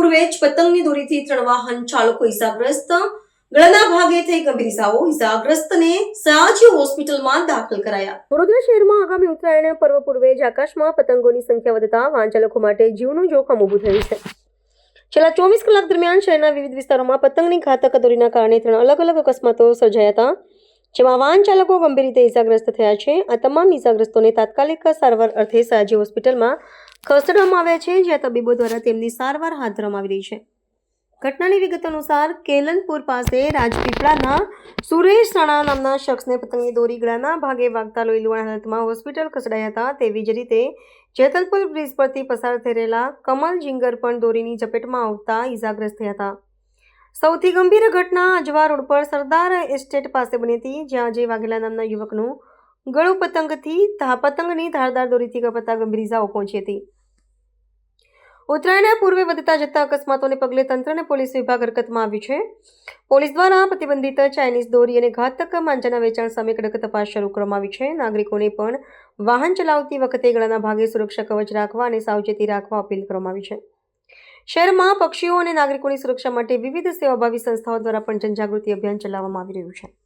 પૂર્વે જ પતંગની દોરીથી ત્રણ વાહન ચાલકો ઇજાગ્રસ્ત ગળાના ભાગે થઈ ગંભીર ઇજાઓ. ઇજાગ્રસ્તને સયાજી હોસ્પિટલમાં દાખલ કરાયા. વડોદરા શહેરમાં આગામી ઉત્તરાયણ પર્વ પૂર્વે જ આકાશમાં પતંગોની સંખ્યા વધતા વાહન ચાલકો માટે જીવનું જોખમ ઊભું થયું છે. છેલ્લા ચોવીસ કલાક દરમિયાન શહેરના વિવિધ વિસ્તારોમાં પતંગની ઘાતક દોરીના કારણે ત્રણ અલગ અલગ અકસ્માતો સર્જાયા હતા. જેમાં વાહન ચાલકો ગંભીર રીતે ઇજાગ્રસ્ત થયા છે. આ તમામ ઇજાગ્રસ્તોને તાત્કાલિક સારવાર અર્થે સયાજી હોસ્પિટલમાં ખસેડવામાં આવ્યા છે, જ્યાં તબીબો દ્વારા તેમની સારવાર હાથ ધરવામાં આવી રહી છે. ઘટનાની વિગત અનુસાર કેલનપુર પાસે રાજપીપળાના સુરેશ રાણા નામના શખ્સને પતંગની દોરી ગળાના ભાગે વાગતા લોહી લુહાણ હાલતમાં હોસ્પિટલ ખસેડાયા હતા. તેવી જ રીતે જેતલપુર બ્રિજ પરથી પસાર થઈ રહેલા કમલ જિંગર પણ દોરીની ઝપેટમાં આવતા ઇજાગ્રસ્ત થયા હતા. સૌથી ગંભીર ઘટના અજવા રોડ પર સરદાર એસ્ટેટ પાસે બની હતી, જ્યાં અજય વાઘેલા નામના યુવકનું ગળું પતંગથી પતંગની ધારદાર દોરીથી કપાતા ગંભીર ઇજાઓ પહોંચી હતી. ઉત્તરાયણના પૂર્વે વધતા જતા અકસ્માતોને પગલે તંત્ર અને પોલીસ વિભાગ હરકતમાં આવ્યું છે. પોલીસ દ્વારા પ્રતિબંધિત ચાઇનીઝ દોરી અને ઘાતક માંજાના વેચાણ સામે કડક તપાસ શરૂ કરવામાં આવી છે. નાગરિકોને પણ વાહન ચલાવતી વખતે ગળાના ભાગે સુરક્ષા કવચ રાખવા અને સાવચેતી રાખવા અપીલ કરવામાં આવી છે. શહેરમાં પક્ષીઓ અને નાગરિકોની સુરક્ષા માટે વિવિધ સેવાભાવી સંસ્થાઓ દ્વારા પણ જનજાગૃતિ અભિયાન ચલાવવામાં આવી રહ્યું છે.